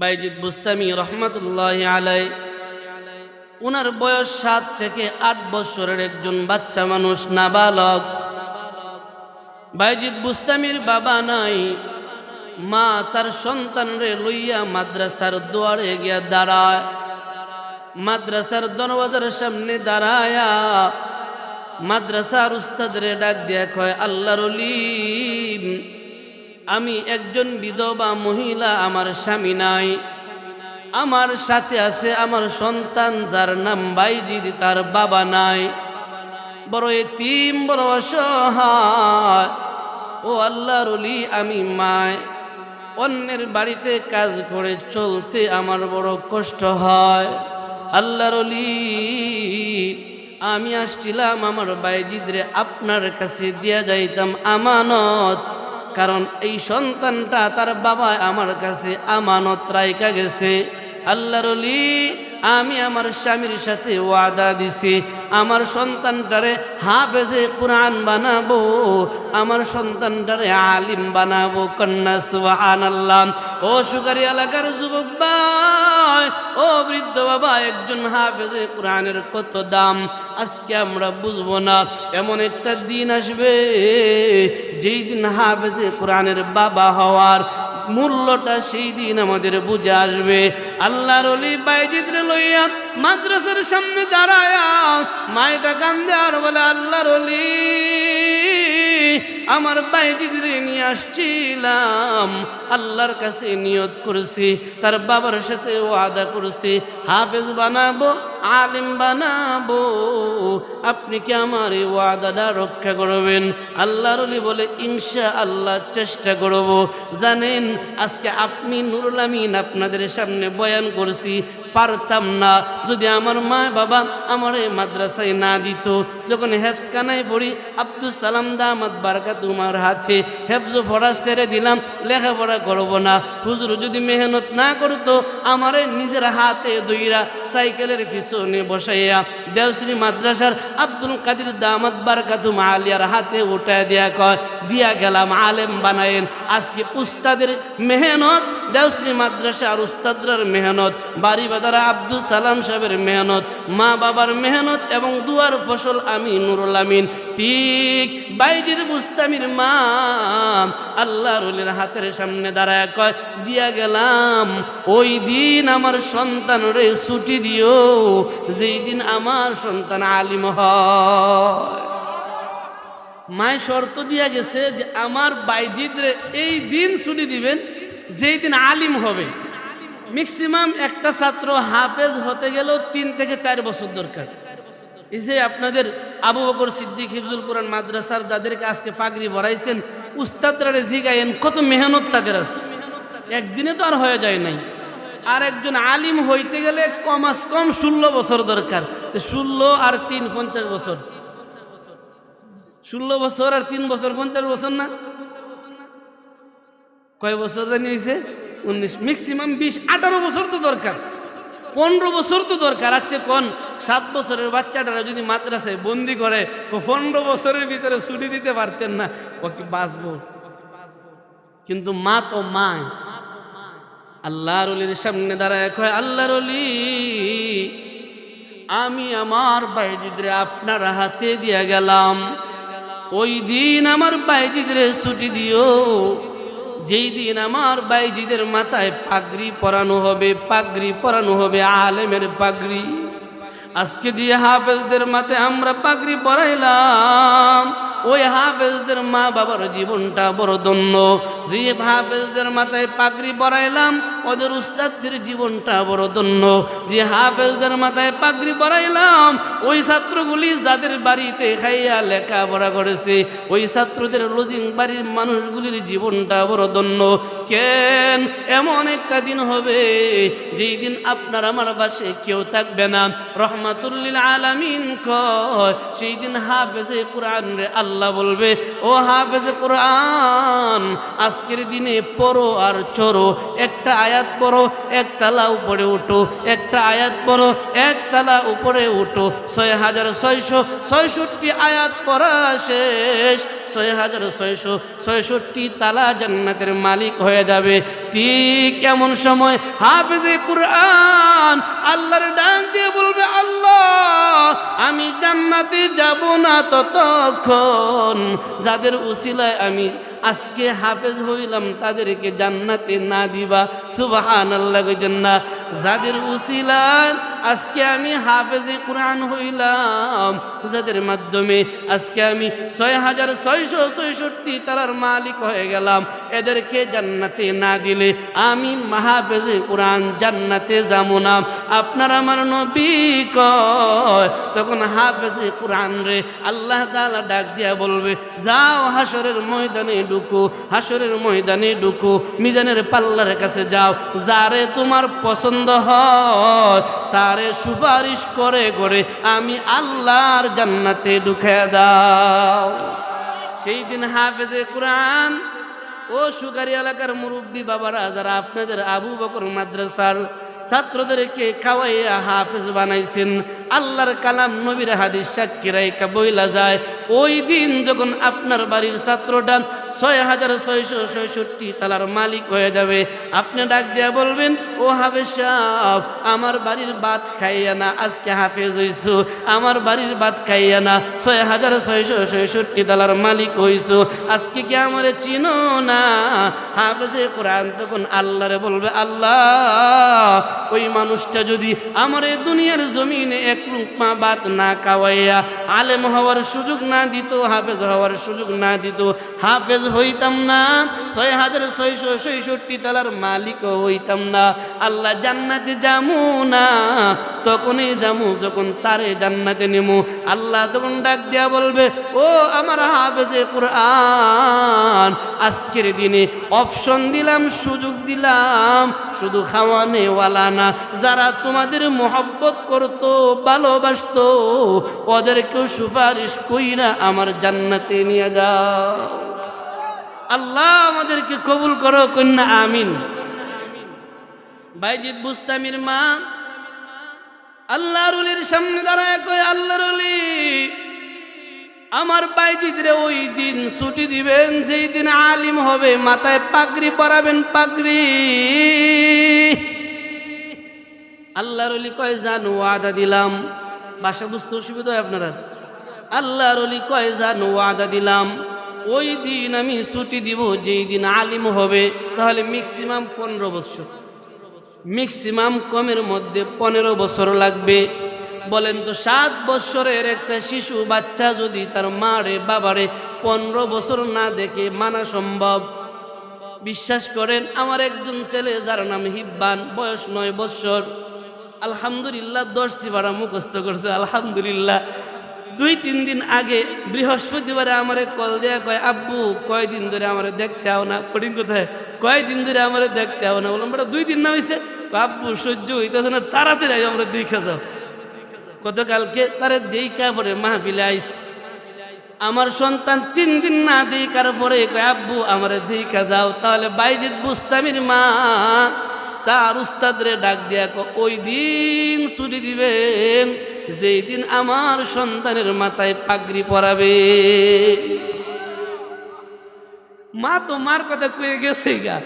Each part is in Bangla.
বাইজিদ বুস্তামি রহমতুল্লাহ আলাই উনার বয়স সাত থেকে আট বছরের একজন বাচ্চা মানুষ, নাবালক। বাইজিদ বুস্তামির বাবা নাই, মা তার সন্তানরে লইয়া মাদ্রাসার দুয়ারে গিয়া দাঁড়ায়। মাদ্রাসার দরওয়াজার সামনে দাঁড়ায়া মাদ্রাসার উস্তাদরে ডাক দিয়া কয়, আল্লাহর আমি একজন বিধবা মহিলা, আমার স্বামী নাই। আমার সাথে আছে আমার সন্তান, যার নাম বাইজিদ, তার বাবা নাই। বড় এ এতিম, বড় অসহায়। ও আল্লাহর আমি মায়। অন্যের বাড়িতে কাজ করে চলতে আমার বড় কষ্ট হয়। আল্লাহর আমি আসছিলাম আমার বাইজিদরে আপনার কাছে, দিয়া যাইতাম আমানত। কারণ এই সন্তানটা তার বাবা আমার কাছে আমানত রাইকা গেছে। আল্লাহর আমি আমার স্বামীর সাথে ওয়াদা দিছি। আমার সন্তানটারে হাফেজে কোরআন বানাবো। আমার সন্তানটারে আলিম বানাবো। কন্যা সুবাহ ও সুগারি এলাকার যুবক ভাই ও বৃদ্ধ বাবা, একজন হাফেজে কোরআনের কত দাম? আজকে আমরা বুঝব না, এমন একটা দিন আসবে যেই দিন হাফেজে কোরআনের বাবা হওয়ার মূল্যটা সেই দিন আমাদের বুঝে আসবে। আল্লাহর অলি বাইজিদরে লইয়া মাদ্রাসার সামনে দাঁড়ায়া মায়েটা কান্দে আর বলে, আল্লাহর অলি আমার বাইটিদের নিয়ে আসছিলাম। আল্লাহর কাছে নিয়ত করছি, তার বাবার সাথে ওয়াদা করছি, হাফেজ বানাবো আলিম বানাবো। আপনি কি আমার এই ওয়াদাটা রক্ষা করবেন? আল্লাহর বলে ইনশা আল্লাহ চেষ্টা করব। জানেন, আজকে আপনি নুরুল আমিন আপনাদের সামনে বয়ান করছি, পারতাম না। যদি আমার মা বাবা আমার এই মাদ্রাসায় না দিত, যখন হেফসখানায় পড়ি আব্দুল সালাম দামাদ বারকা তোমার হাতে হেফজ পড়া ছেড়ে দিলাম, লেখাপড়া করব না। হুজুর যদি মেহনত না করতো, আমার নিজের হাতে দইরা সাইকেলের পিছনে বসাইয়া দেওশ্রী মাদ্রাসার আব্দুল কাদির দামাদ বারকাতুম আলিয়ার হাতে উঠায় দিয়া কয়, দিয়া গেলাম আলেম বানায়েন আজকে উস্তাদের মেহনত দেওশ্রী মাদ্রাসা আর উস্তাদরার মেহনত, বাড়ি বাদারা আব্দুল সালাম সাহেবের মেহনত, মা বাবার মেহনত এবং দুয়ার ফসল আমি নুরুল আমিন। ঠিক বাইজির বুস্তামির মা আল্লাহ রুলের হাতের সামনে দাঁড়ায় কয়, দিয়া গেলাম, ওই দিন আমার সন্তান রে ছুটি দিও, যেই দিন আমার সন্তান আলিম হয়। মায় শর্ত দিয়া গেছে যে আমার বাইজিদরে এই দিন ছুটি দিবেন, যেই দিন আলিম হবে। ম্যাক্সিমাম একটা ছাত্র হাফেজ হতে গেলেও তিন থেকে চার বছর দরকার। এই যে আপনাদের আবু বকর সিদ্দিক হিফজুল কোরআন মাদ্রাসার যাদেরকে আজকে পাগড়ি ভরাইছেন উস্তাদরা জিগাইন কত মেহনত তাদের আছে। একদিনে তো আর হয়ে যায় নাই। আর একজন আলিম হইতে গেলে কমাস কম ষোলো বছর দরকার। ষোলো আর তিন পঞ্চাশ বছর। ষোলো বছর আর তিন বছর পঞ্চাশ বছর না? কয় বছর জানি হয়েছে উনিশ। ম্যাক্সিমাম বিশ। আঠারো বছর তো দরকার। পনেরো বছর তো দরকার আছে কোন? সাত বছরের বাচ্চাটারা যদি মাদ্রাসায় বন্দি করে, তো পনেরো বছরের ভিতরে ছুটি দিতে পারতেন না। ও কি বাঁচবো? কিন্তু মা তো মা আল্লাহর অলির সামনে দাঁড়ায় কয়, আল্লাহর অলি, আমি আমার বাইজিদরে আপনার হাতে দিয়া গেলাম। ওই দিন আমার বাইজিদরে ছুটি দিও। যেই দিন আমার বাইজিদের মাথায় পাগড়ি পরানো হবে, পাগড়ি পরানো হবে, আলেমের পাগড়ি। আজকে যে হাফেজদের মাথায় আমরা পাগড়ি পরাইলাম ওই হাফেজদের মা বাবার জীবনটা বড় ধন্য। যে হাফেজদের মাথায় পাগড়ি পরাইলাম ওদের উস্তাদদের জীবনটা বড় ধন্য। যে হাফেজদের মাথায় পাগড়ি পরাইলাম ওই ছাত্রগুলি যাদের বাড়িতে খাইয়া লেখাপড়া করেছে, ওই ছাত্রদের লজিং বাড়ির মানুষগুলির জীবনটা বড় ধন্য। কেন? এমন একটা দিন হবে, যেই দিন আপনার আমার বাসে কেউ থাকবে না। রহমাতুল্লিল আলামিন কয়, সেই দিন হাফেজে কোরআন রে আল্লাহ বলবে, ও হাফেজ কোরআন, আজকের দিনে পড়ো আর চড়ো। একটা আয়াত পড়ো একতলা উপরে উঠো। একটা আয়াত পড়ো একতলা উপরে উঠো। ছয় হাজার ছয়শো ছয়ষট্টি আয়াত পড়া শেষ। ছয় হাজার ছয়শো ছয়ষট্টি তালা জান্নাতের মালিক হয়ে যাবে। ঠিক এমন সময় হাফেজে কুরআন আল্লাহর ডাক দিয়ে বলবে, আল্লাহ, আমি জান্নাতে যাব না ততক্ষণ। যাদের উসিলায় আমি আজকে হাফেজ হইলাম তাদেরকে জান্নাতে না দিবা। সুবাহান আল্লাহ না যাদের উসিলায় আজকে আমি হাফেজে কোরআন হইলাম। যাদের মাধ্যমে আজকে আমি ছয় হাজার ছয়শো ছয়ষট্টি তারার মালিক হয়ে গেলাম। এদেরকে জান্নাতে না দিলে আমি মাহাফেজে কোরআন জান্নাতে যাব না। আপনার আমার নবী কয়, তখন হাফেজে কোরআন রে আল্লাহ তাআলা ডাক দিয়া বলবে, যাও হাসরের ময়দানে ঢুকো, হাসরের ময়দানে ঢুকো, মিজানের পাল্লার কাছে যাও, যারে তোমার পছন্দ হয়, তারে সুপারিশ করে করে আমি আল্লাহর জান্নাতে ঢুকে দাও। সেই দিন হাফেজে কোরআন, ও সুগারি এলাকার মুরব্বী বাবারা, যারা আপনাদের আবু বকর মাদ্রাসার ছাত্রদেরকে খাওয়াইয়া হাফেজ বানাইছেন। আল্লাহর কালাম নবীর হাদিস সাক্ষীরাইকা বইলা যায়, ওই দিন যখন আপনার বাড়ির ছাত্রটা ছয় হাজার ছয়শো ছয়ষট্টি তালার মালিক হয়ে যাবে, আপনি ডাক দিয়া বলবেন, ও হাফেজ সাহ আমার বাড়ির ভাত খাইয়া না, আজকে হাফেজ হইছো, আমার বাড়ির ভাত খাইয়া না, ছয় হাজার ছয়শো ছয়ষট্টি তালার মালিক হইছো, আজকে কি আমার চিনো না? হাফেজে কোরআন তখন আল্লাহরে বলবে, আল্লাহ ওই মানুষটা যদি আমার দুনিয়ার জমিনে এক রুকমা বাত না খাওয়াইয়া আলেম হওয়ার সুযোগ না দিত, হাফেজ হওয়ার সুযোগ না দিত, হাফেজ হইতাম না, ছয় হাজার ছয়শো ছয়ষট্টি তালার মালিকও হইতাম না। আল্লাহ জান্নাতে যামু না, তখনই যামু যখন তারে জান্নাতে নেমু। আল্লাহ তখন ডাক দিয়া বলবে, ও আমার হাফেজে কোরআন, আজকের দিনে অপশন দিলাম, সুযোগ দিলাম, শুধু খাওয়ানেওয়ালা না, যারা তোমাদের মোহব্বত করতো, ভালোবাসতো, ওদেরকেও সুপারিশ কইরা আমার জান্নাতে নিয়ে যাও। আল্লাহ আমাদেরকে কবুল করো, কন্যা, আমিন। বাইজিৎ বুস্তামির মা, আল্লাহর অলির সামনে দাঁড়ায় কয়, আল্লাহর অলি, আমার বাইজিৎ রে ওই দিন ছুটি দিবেন, যেই দিন আলিম হবে, মাথায় পাগড়ি পরাবেন, পাগড়ি। আল্লাহর অলি কয়, জান, ওয়াদা দিলাম। বাসা বুঝতে অসুবিধা হয় আপনারা? আল্লাহর অলি কয়, জান, ওয়াদা দিলাম। ওই দিন আমি ছুটি দিব, যেই দিন আলিম হবে। তাহলে ম্যাক্সিমাম পনেরো বছর। ম্যাক্সিমাম কমের মধ্যে পনেরো বছর লাগবে। বলেন তো, সাত বছরের একটা শিশু, বাচ্চা যদি তার মারে, বাবারে পনেরো বছর না দেখে মানা সম্ভব? বিশ্বাস করেন, আমার একজন ছেলে, যার নাম হিব্বান, বয়স নয় বছর। আলহামদুলিল্লাহ, দশ সিবারা মুখস্থ করছে, আলহামদুলিল্লাহ। দুই, তিন দিন আগে বৃহস্পতিবারে আমারে কল দেয়া কয়, আব্বু, কয়দিন ধরে আমারে দেখতে আও না? ফটিং কোথায় কয়দিন ধরে আমারে দেখতে আও না? বললাম বেটা দুই দিন না হয়েছে আব্বু, সহ্য হইতেছে না, তাড়াতাড়ি আমরা দেখা যাও। গতকালকে তারে দেইকা পরে মাহফিলে আইসি আমার সন্তান তিন দিন না দেখার পরে কয়, আব্বু, আমার দেখা যাও, তাহলে বাইজিৎ বুস্তামির মা তার উস্তাদরে ডাক দিয়া ওই দিন ছুটি দিবেন, যেই দিন আমার সন্তানের মাথায় পাগড়ি পরাবে। মা তো মার কথা কয়ে গেছে গা।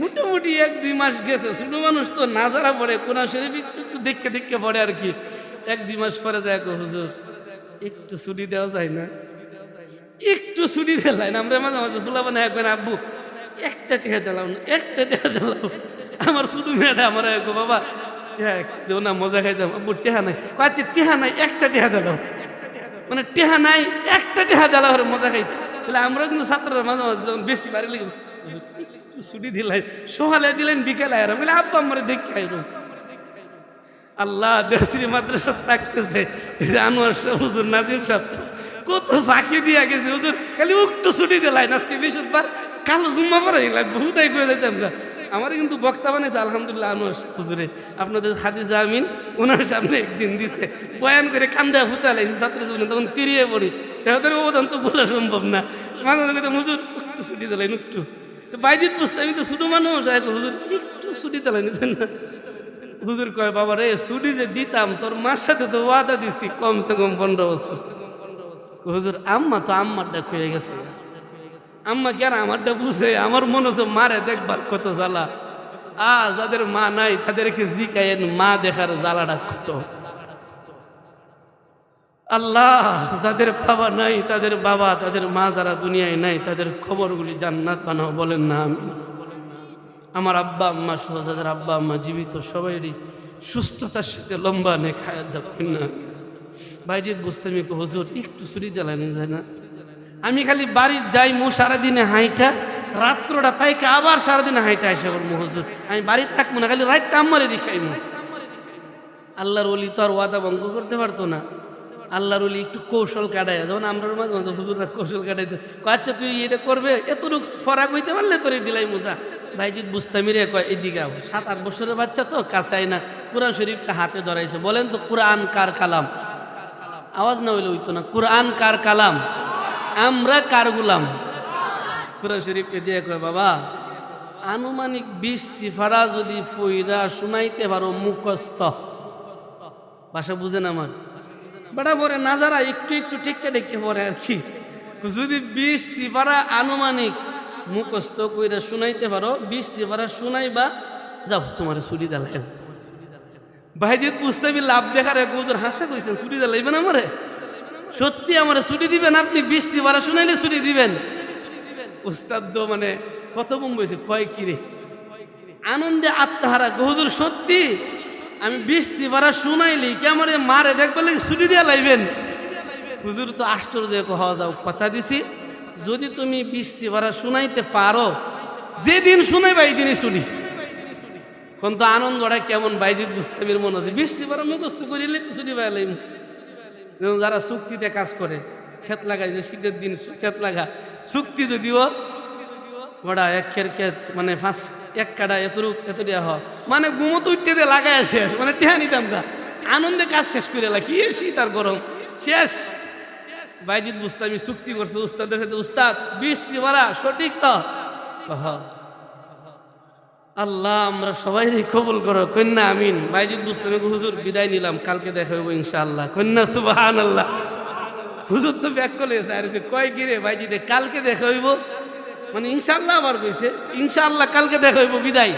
মোটামুটি এক, দুই মাস গেছে। ছোট মানুষ তো নাজারা পড়ে, কোরআন শরীফ একটু একটু দেখে পড়ে আর কি। এক, দুই মাস পরে দেখো হুজুর, একটু ছুটি দেওয়া যায় না? একটু ছুটি দিলাই না। আমরা মাঝে মাঝে ফুলা বানা একবার আব্বু একটা টেহা দিলাম না একটা টেহা দিলাম। আমার শুধু মেয়েটা আমার গো বাবা টেহা একটা দেও না, মজা খাইতাম আব্বু টেহা নাই। কাছে টেহা নাই, একটা টেহা দিলাম। মানে টেহা নাই, একটা টেহা দিলাম, আর মজা খাইতে। তাহলে আমরাও কিন্তু ছাত্ররা মাঝে মাঝে যখন বেশি বাড়ি লেগে ছুটি দিলাই সকালে দিলেন বিকেলে আর বলে, আব্বা, আমার দেখে আইরো আল্লাহ দেশরি মাদ্রাসা থাকতেছে যে আনোয়ার শাহ হুজুর নাজিম সাহেব। কত ফাঁকি দিয়া গেছে, হুজুর। খালি উক্ত ছুটি দিলাই আজকে বৃহস্পতিবার। কালো জুম্মা পরে লাগবে হুদাই করে যাইতাম না আমার কিন্তু বক্তা বানাইছে, আলহামদুলিল্লাহ শাহ হুজুরে, আপনাদের খাদিজা আমিন, ওনার সামনে একদিন দিছে। বয়ান করে কান্দা ফুতা লাগছে ছাত্র জীবনে তখন তিরিয়ে পড়ি। তাদের অবদান তো বলা সম্ভব না। মাঝে মাঝে হুজুর একটু ছুটি দিলাই একটু তো বাইজিৎ বুঝতে, আমি তো ছোটো মানুষ এখন হুজুর, একটু ছুটি দিলাই নিতেন না? হুজুর কয়, বাবা রে, ছুটি যে দিতাম, তোর মার সাথে তো ওয়াদা দিছি, কমসে কম পনেরো বছর। হুজুর, আম্মা তো আম্মারটা খুঁয়ে গেছে। আম্মা কেন আমারটা বুঝে? আমার মনে হচ্ছে মারে দেখবার কত জ্বালা। আ, যাদের মা নাই, তাদেরকে জিকায়েন মা দেখার জ্বালাটা কত। আল্লাহ, যাদের বাবা নাই, তাদের বাবা, তাদের মা যারা দুনিয়ায় নাই, তাদের খবরগুলি জান্নাত বানাও, বলেন না আমি। আমার আব্বা, আম্মা সহ যাদের আব্বা, আম্মা জীবিত, সবাইরই সুস্থতার সাথে লম্বা নে খায়াত দাও না বাইরের বুঝতে আমি হুজুর, একটু চুরি দিলেন যায় না? আমি খালি বাড়ির যাই, মো সারাদিনে হাইটা, রাত্রটা তাইকে আবার সারাদিনে হাইটা এসে করব হুজুর। আমি বাড়ির থাকব না, খালি রাইটটা আমারে দেখাইমু। আল্লাহর অলি তো আর ওয়াদা ভঙ্গ করতে পারতো না। আল্লাহর অলি একটু কৌশল কাটায় যেমন আমরা মাঝে মাঝে হুজুররা কৌশল কাটাইতো। আচ্ছা তুই এটা করবে? এতটুকু ফরাক হইতে পারলে তোরে দিলাই মোজা ভাইজিৎ বুস্তামি রে কয়, এদিকে সাত, আট বছরের বাচ্চা তো কাছাই না। কোরআন শরীফটা হাতে ধরাইছে। বলেন তো, কোরআন কার কালাম? আওয়াজ না হইলে হইতো না। কোরআন কার কালাম? আমরা কার গুলাম? কোরআন শরীফকে দিয়ে কয়, বাবা, আনুমানিক বিশ সিফারা যদি ফইরা শুনাইতে পারো মুখস্থ। ভাষা বুঝেন আমার? বেটা পরে না যারা একটু একটু টিককে টিককে পরে আর কি। যদি বিশ সিফারা আনুমানিক মুখস্থ কইরা শুনাইতে পারো, বিশ সিফারা শুনাইবা, যাও, তোমার ছুরি দালাই ভাইজিৎ বুঝতে লাভ দেখার এক হুজুর হাসে কইছেন, ছুটি দিলাইবেন আমারে? সত্যি আমারে ছুটি দিবেন আপনি? বৃষ্টি সিফারা শুনাইলে ছুটি দিবেন। উস্তাদ মানে কত বম্বইছে কয় কিরে আনন্দে আত্মহারা হুজুর, সত্যি? আমি বিশ সিফারা শুনাইলি, কে আমার মারে দেখবে ছুটি দিয়া লাইবেন হুজুর, তো আশ্চর্য হওয়া যাও, কথা দিছি। যদি তুমি বিশ সিফারা শুনাইতে পারো, যেদিন শুনাইবা এই দিনই শুনি কিন্তু আনন্দটা কেমন বাইজিৎ বুস্তামির মনে হচ্ছে? বিশ সিফারা মুখস্থ করিলে তো শুনি পাই যেমন যারা চুক্তিতে কাজ করে, ক্ষেত লাগায়, যে শীতের দিন ক্ষেত লাগা, চুক্তি যদিও ওটা এক খের ক্ষেত মানে ফাঁস, এক কাটা এতটুক এত দেওয়া হয়। মানে গুমত উঠতে দিয়ে লাগায় শেষ মানে টেহা নিতাম যা আনন্দে কাজ শেষ করে লাগি শীত আর গরম? শেষ। বাইজিৎ বুস্তামি চুক্তি করছে, উস্তাদের সাথে, উস্তাদ বিশ সিমারা সঠিক তো। আল্লাহ, আমরা সবাই কবুল করো। কন্যা, আমিন। বাইজিৎ বুস্তামি হুজুর, বিদায় নিলাম। কালকে দেখা হইব ইনশাআল্লাহ। কন্যা সুবাহান আল্লাহ হুজুর তো ব্যাক করে আর যে কয় কিরে বাইজিতে কালকে দেখা হইব? মানে ইনশাআল্লাহ আবার কইছে, ইনশাআল্লাহ কালকে দেখা হইব, বিদায়।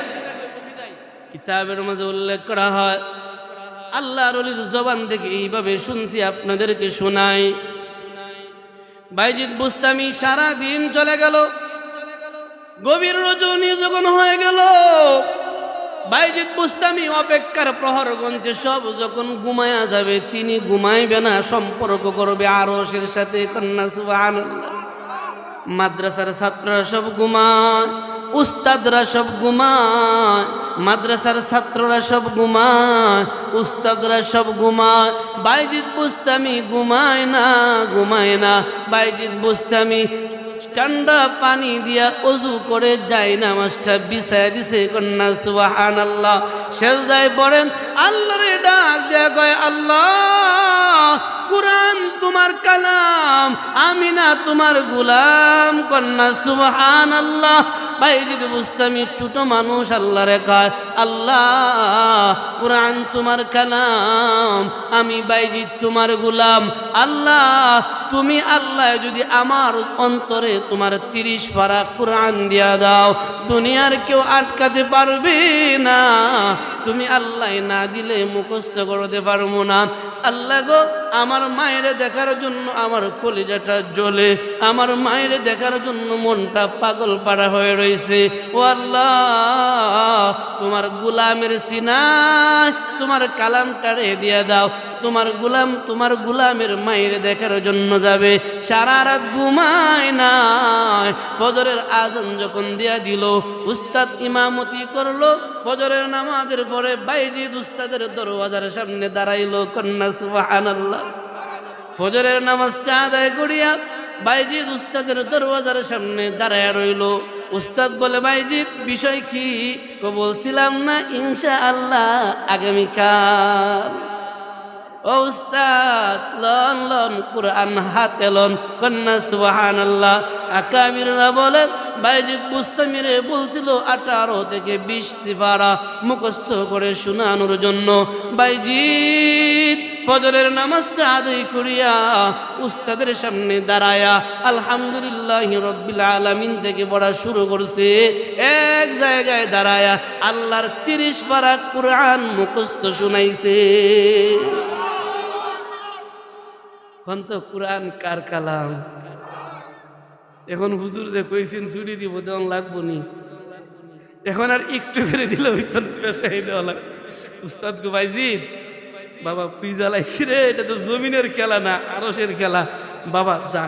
কিতাবের মাঝে উল্লেখ করা হয়, আল্লাহর অলির জবান থেকে এইভাবে শুনছি, আপনাদেরকে শোনাই। বাইজিৎ বুস্তামি সারা দিন চলে গেল। গভীর রজনী যখন হয়ে গেল, বাইজিৎ বুস্তামি অপেক্ষার প্রহর গঞ্চে সব যখন ঘুমায়া যাবে, তিনি ঘুমাইবে না, সম্পর্ক করবে আরসের সাথে কন্যা মাদ্রাসার ছাত্ররা সব ঘুমায়, উস্তাদরা সব ঘুমায়, মাদ্রাসার ছাত্ররা সব ঘুমায়, উস্তাদরা সব ঘুমায়। বাইজিৎ বুস্তামি ঘুমায় না ঘুমায় না। বাইজিৎ বুস্তামি ঠান্ডা পানি দিয়া অজু করে যায় নামাজটা বিছায় দিছে কন্যা সুবাহান আল্লাহ শেষ সেজদায় পড়েন আল্লাহরে ডাক দেয়া কয়, আল্লাহ, কোরআন তোমার কালাম আমি না তোমার গুলাম, কন্যা সুবাহান আল্লাহ বাইজিদ বুস্তামি ছোট মানুষ আল্লাহ রেখায় আল্লাহ, কোরআন তোমার কালাম, আমি বাইজিদ তোমার গুলাম। আল্লাহ, তুমি আল্লাহ যদি আমার অন্তরে তোমার তিরিশ ফারা কোরআন দিয়া দাও। দুনিয়ার কেউ আটকাতে পারবে না। তুমি আল্লাহ না দিলে মুখস্থ করতে পারব না। আল্লাহ গো, আমার মায়ের দেখার জন্য আমার কলিজাটা জ্বলে। আমার মায়ের দেখার জন্য মনটা পাগল পাড়া হয়ে রয়েছে। ও আল্লাহ, তোমার গুলামের সিনায় তোমার কালামটারে দিয়ে দাও। তোমার গুলাম, তোমার গুলামের মায়ের দেখার জন্য যাবে। সারা রাত ঘুমায় নাই। ফজরের আজান যখন দিয়া দিল, উস্তাদ ইমামতি করল, ফজরের নামাজের পরে বাইজিদ উস্তাদের দরওয়াজার সামনে দাঁড়াইলো, কন্যা সুবহানাল্লাহ। ফজরের নামাজটা আদায় করিয়া বাইজিদ উস্তাদের দরওয়াজার সামনে দাঁড়ায় রইল। উস্তাদ বলে, বাইজিদ, বিষয় কি? বলছিলাম না ইনশা আল্লাহ আগামীকাল। ও উস্তাদ, লন লন, কোরআন হাতে লন, কন্যা সুবাহান আল্লাহ আকামিররা বলেন, বাইজিদ বুস্তামিরে বলছিল, আঠারো থেকে বিশ সিফারা মুখস্থ করে শোনানোর জন্য। বাইজিদ, ফজরের নামাজটা আদায় করিয়া উস্তাদের সামনে দাঁড়ায়া আলহামদুলিল্লাহ রব্বিল আলামিন থেকে পড়া শুরু করছে। এক জায়গায় দাঁড়ায়া আল্লাহর তিরিশ পারা কোরআন মুখস্থ শুনাইছে। এখন তো কোরআন কার কালাম? এখন হুজুর যে কইছেন চুরি দিব তেমন লাগবো নি? এখন আর একটু ফিরে দিলে ভিতর পেশাই দেওয়া লাগে উস্তাদ গুবাইজিৎ বাবা কুই জ্বালাইছি রে, এটা তো জমিনের খেলা না আরসের খেলা। বাবা, যা,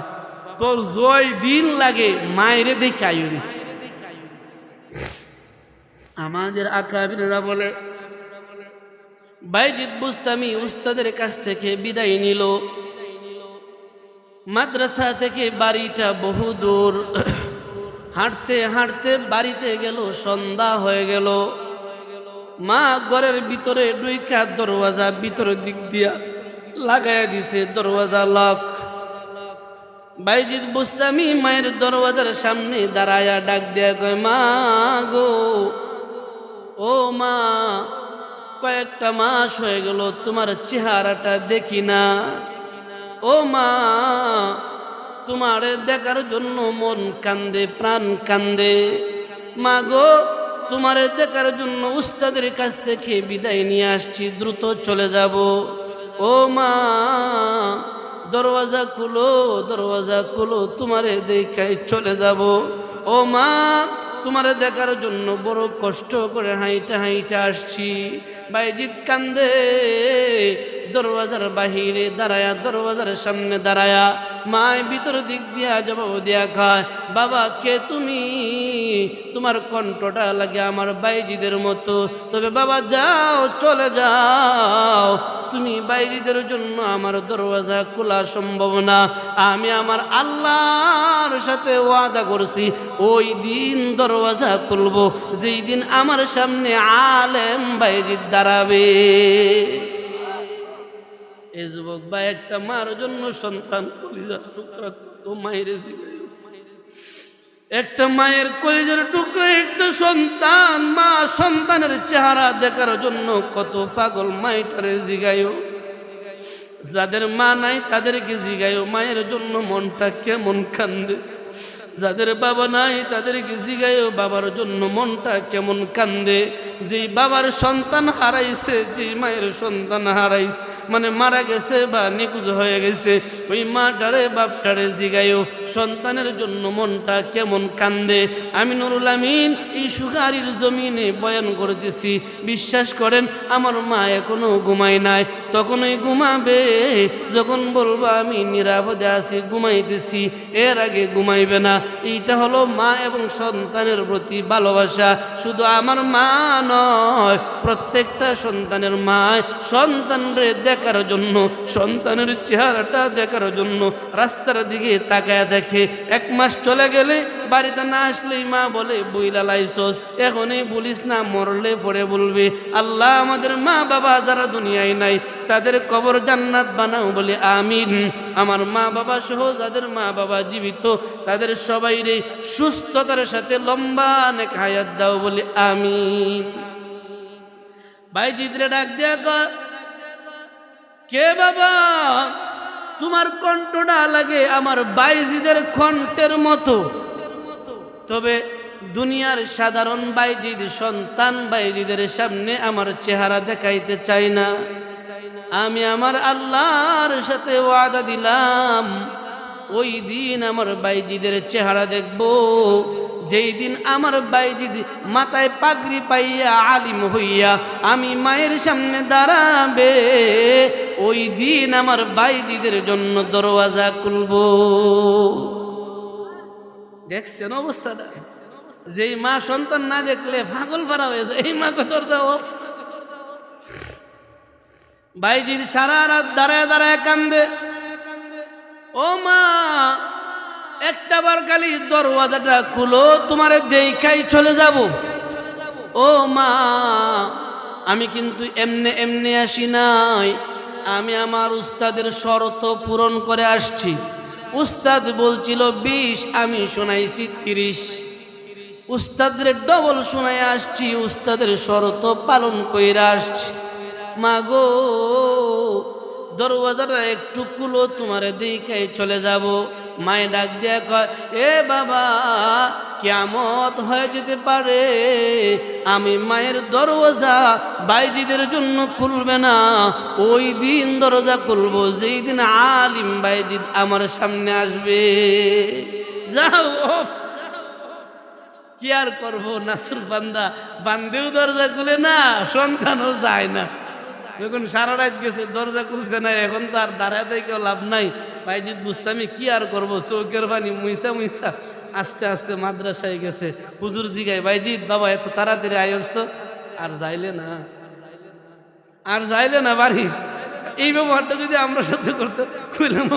তোর জয় দিন লাগে, মায়েরে দেখে আয়ুরিস আমাদের আকাবিরা বলে বাইজিৎ বুস্তামি উস্তাদের কাছ থেকে বিদায় নিল। মাদ্রাসা থেকে বাড়িটা বহু দূর। হাঁটতে হাঁটতে বাড়িতে গেল, সন্ধ্যা হয়ে গেল। মা ঘরের ভিতরে ডুইকা দরওয়াজা ভিতরের দিক দিয়া লাগাইয়া দিছে, দরওয়াজা লক। বাইজিৎ বুস্তামি মায়ের দরওয়াজার সামনে দাঁড়ায়া ডাক দেয়া কয়, মা গো, ও মা, কয়েকটা মাস হয়ে গেল, তোমার চেহারাটা দেখি না। ও মা, তোমার দেখার জন্য মন কান্দে, প্রাণ কান্দে। মা গো, তোমার দেখার জন্য উস্তাদের কাছ থেকে বিদায় নিয়ে আসছি, দ্রুত চলে যাব। ও মা, দরওয়াজা খুলো দরওয়াজা খুলো, তোমারে দেখাই চলে যাব। ও মা, তোমারে দেখার জন্য বড় কষ্ট করে হাইটা হাইটা আসছি। বাইজিৎ কান্দে দরওয়াজার বাহিরে দাঁড়ায়া, দরওয়াজার সামনে দাঁড়ায়া মায় ভিতর দিক দিয়া জবাব দিয়া খায় বাবা, কে তুমি? তোমার কণ্ঠটা লাগে আমার বাইজিদের মতো। তবে বাবা, যাও, চলে যাও। তুমি বাইজিদের জন্য আমার দরওয়াজা খোলা সম্ভব না। আমি আমার আল্লাহর সাথে ওয়াদা করছি, ওই দিন দরওয়াজা খুলবো। যেই দিন আমার সামনে আলেম বাইজিদ দাঁড়াবে। এই যুবক বা একটা মার জন্য সন্তান কলিজার টুকরা কত মায়ের জিগাই একটা মায়ের কলিজার টুকরা, একটা সন্তান, মা সন্তানের চেহারা দেখার জন্য কত পাগল মাইটারে জিগায়ও যাদের মা নাই তাদেরকে জিগায়ও মায়ের জন্য মনটা কেমন কান্দে। যাদের বাবা নাই তাদেরকে জিগাইও বাবার জন্য মনটা কেমন কান্দে। যেই বাবার সন্তান হারাইছে, যেই মায়ের সন্তান হারাইছে মানে মারা গেছে বা নিকুজ হয়ে গেছে, ওই মাটারে, বাপটারে জিগাইও সন্তানের জন্য মনটা কেমন কান্দে। আমি নুরুল আমিন এই সুগারির জমিনে বয়ান করতেছি, বিশ্বাস করেন আমার মা এখনও ঘুমায় নাই, তখনই ঘুমাবে, যখন বলব আমি নিরাপদে আছি, ঘুমাইতেছি, এর আগে ঘুমাইবে না। এইটা হলো মা এবং সন্তানের প্রতি ভালোবাসা। শুধু আমার মা নয়, প্রত্যেকটা সন্তানের মা সন্তানরে দেখার জন্য, সন্তানের চেহারাটা দেখার জন্য রাস্তার দিকে তাকায় দেখে। এক মাস চলে গেলে বাড়িতে না আসলেই মা বলে, বইলা লাইসস, এখনই বলিস না, মরলে পরে বলবে। আল্লাহ আমাদের মা বাবা যারা দুনিয়ায় নাই, তাদের কবর জান্নাত বানাও বলে, আমিন। আমার মা বাবা সহ যাদের মা বাবা জীবিত, তাদের সবাই রে সুস্থতার সাথে লম্বা অনেক হায়াত দাও বলে আমিন। ভাইজিদরে ডাক দেয়া কে বাবা, তোমার কণ্ঠটা লাগে আমার বাইজিদের কণ্ঠের মতো। তবে দুনিয়ার সাধারণ বাইজিদ, সন্তান বাইজিদের সামনে আমার চেহারা দেখাইতে চাই না। আমি আমার আল্লাহর সাথে ওয়াদা দিলাম। ওই দিন আমার বাইজিদের চেহারা দেখব। যেই দিন আমার বাইজিদ মাথায় পাগড়ি পাইয়া আলিম হইয়া আমি মায়ের সামনে দাঁড়াবে, ওই দিন আমার বাইজিদের জন্য দরওয়াজা খুলব। দেখছেন অবস্থাটা? যেই মা সন্তান না দেখলে পাগল ফারা হয়ে যায়। এই মা কত দাও। বাইজিদ সারা রাত দাঁড়ায় দাঁড়ায় কান্দে। ও মা, একটা বার খালি দরওয়াজাটা খুলো, তোমার দেখাই চলে যাব। ও মা, আমি কিন্তু এমনে এমনে আসি নাই, আমি আমার উস্তাদের শরত পূরণ করে আসছি। উস্তাদ বলছিল, বিশ, আমি শোনাইছি তিরিশ। উস্তাদের ডবল শোনাই আসছি, উস্তাদের শরত পালন কইরা আসছি। মা গো দরওয়াজাটা একটু কুলো, তোমার দিকে চলে যাব। মায়ে ডাক দিয়া কয়, এ বাবা কেমত হয়ে যেতে পারে। আমি মায়ের দরওয়াজা বাইজিদের জন্য খুলবে না। ওই দিন দরজা খুলবো, যেই দিন আলিম বাইজিদ আমার সামনে আসবে। যাও কি আর করব, নাসুর বান্দা, বান্দেও দরজা খুলে না, সন্তানও যায় না। যখন সারা রাত গেছে, দরজা খুলছে না এখন তো আর দাঁড়াতে কেউ লাভ নাই। বাইজিৎ বুঝতামি, কি আর করব? চৌকের পানি মুইসা মুইসা। আস্তে আস্তে মাদ্রাসায় গেছে। হুজুর জিগায়, বাইজিৎ, বাবা, এত তাড়াতাড়ি আয়স আর যাইলে না। আর যাইলে না বাড়ি? এই ব্যবহারটা যদি আমরা সহ্য করতো খুললাম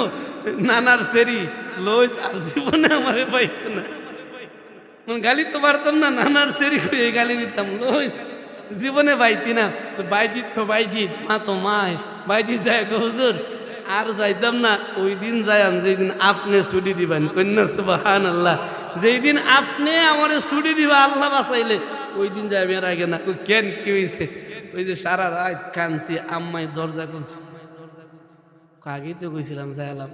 নানার সেরি, লইস, আর জীবনে আমার পাইতো না। গালি তো পারতাম না, নানার সেরি খুঁজে গালি দিতাম, লইস। জীবনে বাইতি না। তো বাইজিৎ তো বাইজিৎ মা তো মায় বাইজিৎ যায় হুজুর, আর যাইতাম না, ওই দিন যাইম যেই দিন আপনি ছুটি দিবেন। কন্যা সুবাহান আল্লাহ যেই দিন আপনি আমার ছুটি দিবা আল্লাহ বাঁচাইলে, ওই দিন যাই আর আগে না। কেন, কি হয়েছে ওই যে সারা রাত কানছি আম্মাই দরজা খুলছে। আগেই তো কইছিলাম যাই লাভ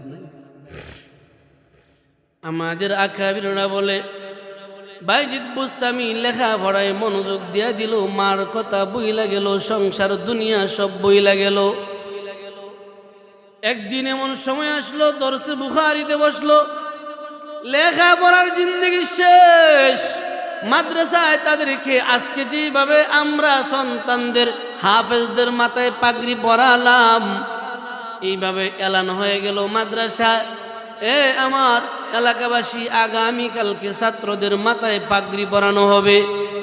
আমাদের আকাবিরা বলে বাইজিৎ বুস্তামি লেখা পড়ায় মনোযোগ দিয়া দিল, মার কথা বইলা গেল, সংসার, দুনিয়া সব বইলা গেল। একদিন এমন সময় আসলো দর্শে বুখারিতে বসল লেখা পড়ার জিন্দগি শেষ, মাদ্রাসায় তাদেরকে আজকে যেভাবে আমরা সন্তানদের, হাফেজদের মাথায় পাগড়ি পরালাম, এইভাবে এলান হয়ে গেল মাদ্রাসায়। এ আমার এলাকাবাসী আগামীকালকে ছাত্রদের মাথায় পাগড়ি পরানো হবে।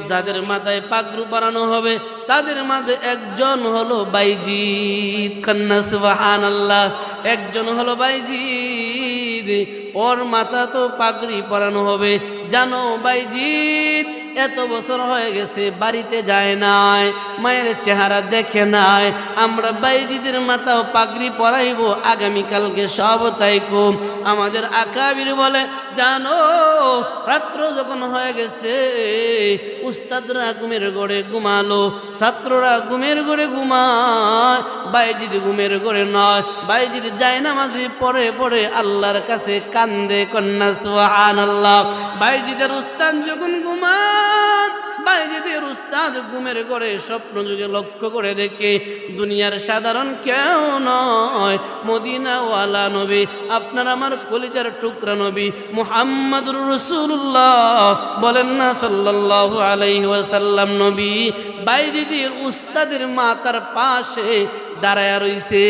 যাদের মাথায় পাগড়ি পরানো হবে, তাদের মাঝে একজন হলো বাইজি কন্যা সুবাহান আল্লাহ একজন হলো বাইজিৎ ওর মাথা তো পাগড়ি পরানো হবে। জানো বাইজিৎ, এত বছর হয়ে গেছে বাড়িতে যায় নাই, মায়ের চেহারা দেখে নাই। আমরা বাইজিদের মাথাও পাগড়ি পরাইব, আগামীকালকে সব তাই কম। আমাদের আকাবির বলে, জানো, রাত্র যখন হয়ে গেছে, উস্তাদরা ঘুমের গড়ে ঘুমালো, ছাত্ররা ঘুমের গড়ে ঘুমায় বাইজিদ ঘুমের গড়ে নয়। বাইজিদ যায় না মাঝে পরে পরে আল্লাহর কাছে কান্দে কন্যা সুহান আল্লাহ বাইজিদের উস্তাদ যখন ঘুমান, বাইজিদের উস্তাদ ঘুমের ঘরে স্বপ্ন যুগে লক্ষ্য করে দেখে, দুনিয়ার সাধারণ কেউ নয়, মদিনাওয়ালা নবী, আপনার আমার কলিজার টুকরা নবী মুহাম্মাদুর রসুল্লাহ বলেন না সাল্লাল্লাহু আলাইহি ওয়াসাল্লাম নবী, বাইজিদের উস্তাদের মাতার পাশে দাঁড়ায় রইছে।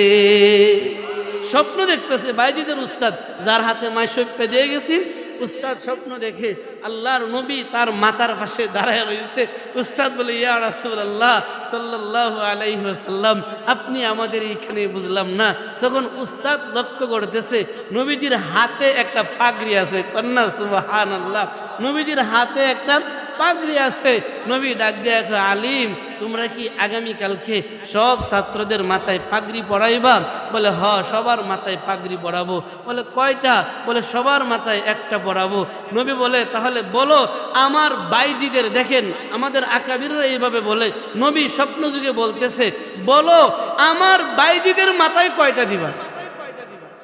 স্বপ্ন দেখতেছে বাইজিদের উস্তাদ যার হাতে মাইসপ্পে দিয়ে গেছি উস্তাদ স্বপ্ন দেখে আল্লাহর নবী তার মাতার পাশে দাঁড়ায় রয়েছে। উস্তাদ বলে, ইয়া রাসুল আল্লাহ সাল্লাহ আলাইসাল্লাম আপনি আমাদের এইখানে বুঝলাম না। তখন উস্তাদ লক্ষ্য করতেছে, নবীজির হাতে একটা পাগড়ি আছে। কন্যা সুবাহান আল্লাহ নবীজির হাতে একটা পাগড়ি আছে। নবী ডাক দিয়ে আলিম, তোমরা কি আগামীকালকে সব ছাত্রদের মাথায় পাগড়ি পড়াইবা বলে, হ, সবার মাথায় পাগড়ি পড়াবো বলে, কয়টা? বলে, সবার মাথায় একটা পড়াবো নবী বলে, তাহলে বলো, আমার বাইজিদের দেখেন, আমাদের আকাবিররা এইভাবে বলে, নবী স্বপ্ন যুগে বলতেছে, বলো, আমার বাইজিদের মাথায় কয়টা দিবা?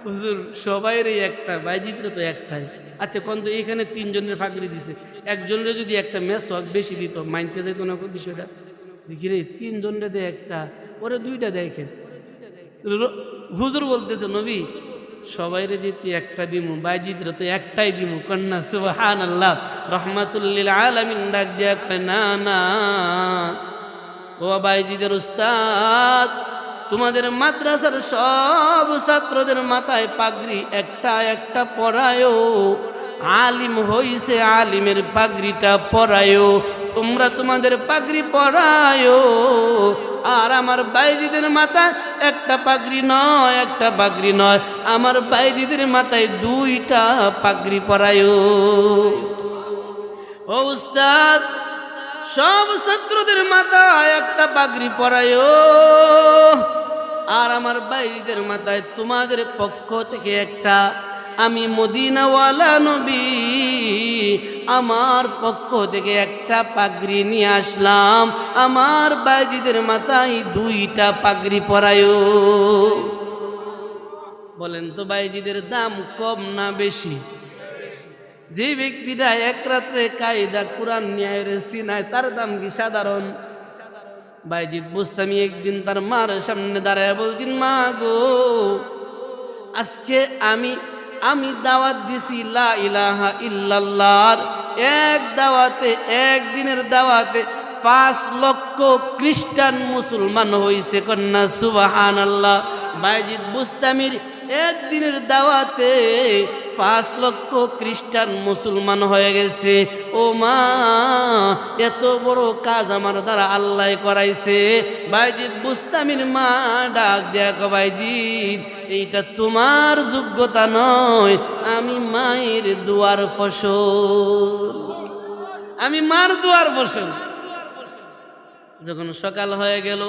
হুজুর সবাইয়ের এই একটা, বাইজিদের তো একটাই। আচ্ছা কোন তো এখানে তিনজনের ফাঁকরি দিছে। একজনের যদি একটা মেস হক বেশি দিত, মাইনতে যেত না বিষয়টা? দেখি রে তিনজনের দেয় একটা, ওরে দুইটা দেখেন। হুজুর বলতেছে, নবী সবাইরে যেতে একটা দিমু, বাইজিদের তো একটাই দিমু, কন্যা সুবহান আল্লাহ রহমাতুল্লিল আলমিন ডাক দিয়া কয়, না না। ও বাইজিদের উস্তাদ, তোমাদের মাদ্রাসার সব ছাত্রদের মাথায় পাগড়ি একটা একটা পরায়ও। আলিম হইছে আলিমের পাগড়িটা পরায়ও তোমরা তোমাদের পাগড়ি পরায়ও আর আমার বাইজিদের মাথায় একটা পাগড়ি নয়, একটা পাগড়ি নয়, আমার বাইজিদের মাথায় দুইটা পাগড়ি পরায়ও ও উস্তাদ, সব ছাত্রদের মাথায় একটা পাগড়ি পরায়। আর আমার বাইরিদের মাথায় তোমাদের পক্ষ থেকে একটা আমি মদিনাওয়ালা নবী। আমার পক্ষ থেকে একটা পাগড়ি নিয়ে আসলাম। আমার বাইজিদের মাথায় দুইটা পাগড়ি পরায়। বলেন তো বাইজিদের দাম কম না বেশি? যে ব্যক্তিটা এক রাত্রে কায়দা কোরআন ন্যায়ের সিনায়, তার দাম কি সাধারণ? বাইজিদ বুঝতামি একদিন তার মার সামনে দাঁড়ায় বলছেন, মা গো, আজকে আমি আমি দাওয়াত দিছি, লা ইলাহা ইল্লাল্লাহর। এক দাওয়াতে, এক দিনের দাওয়াতে পাঁচ লক্ষ খ্রিস্টান মুসলমান হইছে কন্যা সুবাহান আল্লাহ বাইজিদ বুস্তামির একদিনের দাওয়াতে পাঁচ লক্ষ খ্রিস্টান মুসলমান হয়ে গেছে। ও মা, এত বড় কাজ আমার দ্বারা আল্লাহ করাইছে। বাইজিদ বুস্তামির মা ডাক দেখো বাইজিদ, এইটা তোমার যোগ্যতা নয়, আমি মায়ের দুয়ার ফসল। আমি মার দুয়ার ফসল। যখন সকাল হয়ে গেল,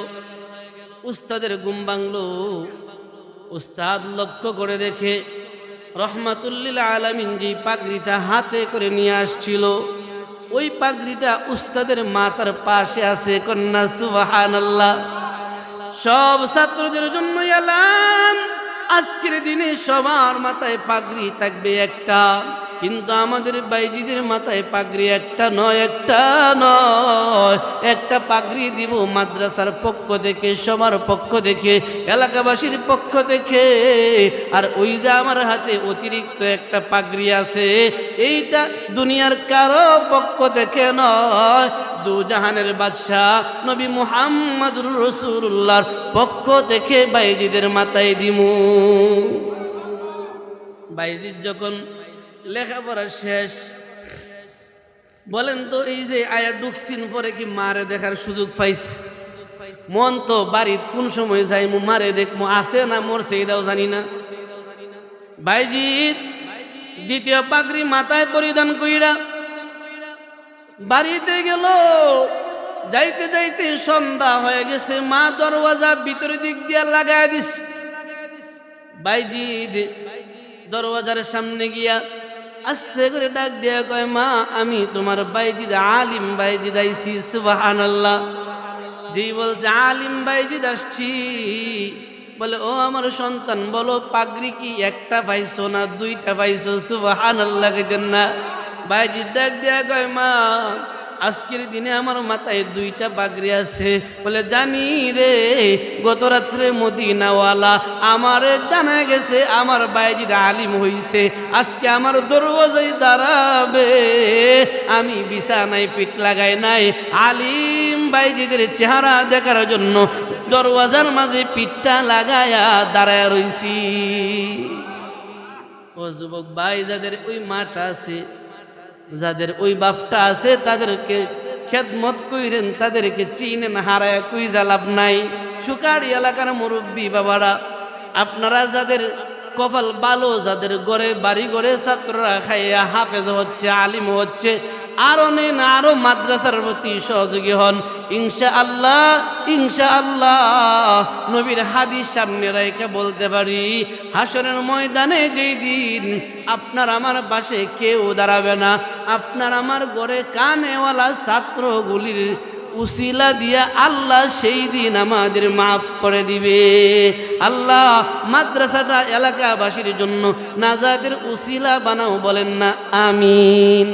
উস্তাদের ঘুম ভাঙলো। উস্তাদ লক্ষ্য করে দেখে রহমাতুল্লিল আলমিন যে পাগড়িটা হাতে করে নিয়ে আসছিল, ওই পাগড়িটা উস্তাদের মাতার পাশে আছে কন্যা সুবাহান সব ছাত্রদের জন্য এলাম আজকের দিনে সবার মাথায় পাগড়ি থাকবে একটা। কিন্তু আমাদের বাইজিদের মাথায় পাগড়ি একটা নয় একটা নয়। একটা পাগড়ি দিব মাদ্রাসার পক্ষ থেকে, সবার পক্ষ থেকে, এলাকাবাসীর পক্ষ থেকে। আর ওই যে আমার হাতে অতিরিক্ত একটা পাগড়ি আছে, এইটা দুনিয়ার কারও পক্ষ থেকে নয়। দু জাহানের বাদশাহ নবী মুহাম্মদুর রসুল্লাহর পক্ষ থেকে বাইজিদের মাথায় দিমু। বাইজিদ যখন লেখাপড়া শেষ। বলেন তো, এই যে আয়া ঢুকছিন পরে কি মারে দেখার সুযোগ পাইছে? মন তো বাড়ির কোন সময় যাই মু মারে দেখব আছে না মরছে এটাও জানি না। বাইজিৎ দ্বিতীয় পাগড়ি মাথায় পরিধান কইরা বাড়িতে গেল। যাইতে যাইতে সন্ধ্যা হয়ে গেছে, মা দরওয়াজা ভিতরের দিক দিয়া লাগাই দিস বাইজিদ দরওয়াজার সামনে গিয়া আস্তে করে ডাক দিয়া কয়, মা, আমি তোমার বাইজিদ আলিম বাইজিদ আইসি সুবাহান আল্লাহ যেই বলছে, আলিম বাইজিদ আসছি। বলে, ও আমার সন্তান, বলো পাগরি কি একটা পাইছো না দুইটা পাইছো? সুবাহান আল্লাহ না। বাইজির ডাক দিয়া কয়, মা আজকের দিনে আমার মাথায় দুইটা পাগড়ি আছে। বলে, জানি রে, গত রাত্রে মদিনাওয়ালা আমার জানা গেছে, আমার বাইজিদ আলিম হইছে। আজকে আমার দরওয়াজায় দাঁড়াবে। আমি বিছানায় পিঠ লাগাই নাই। আলিম বাইজিদের চেহারা দেখার জন্য দরওয়াজার মাঝে পিঠটা লাগায়া দাঁড়ায় রইছি। ও যুবক ভাই, যাদের ওই মাঠ আছে যাদের ওই বাপটা আছে, তাদেরকে খেদমত কইরেন, তাদেরকে চিনেন, হারায় কুইজা লাভ নাই। সুকারি এলাকার মুরব্বী বাবারা, আপনারা যাদের কপাল ভালো, যাদের ঘরে বাড়ি ঘরে ছাত্ররা খাইয়া হাফেজ হচ্ছে, আলিম হচ্ছে, আরও নেন, আরও মাদ্রাসার প্রতি সহযোগী হন। ইনশা আল্লাহ ইনশা আল্লাহ নবীর হাদিস সামনে রেখে বলতে পারি হাসনের ময়দানে যেই দিন আপনার আমার পাশে কেউ দাঁড়াবে না, আপনার আমার ঘরে কানেওয়ালা ছাত্রগুলির উসিলা দিয়া আল্লাহ সেই দিন আমাদের মাফ করে দিবে। আল্লাহ, মাদ্রাসাটা এলাকাবাসীর জন্য নাজাদের উসিলা বানাও বলেন না, আমিন।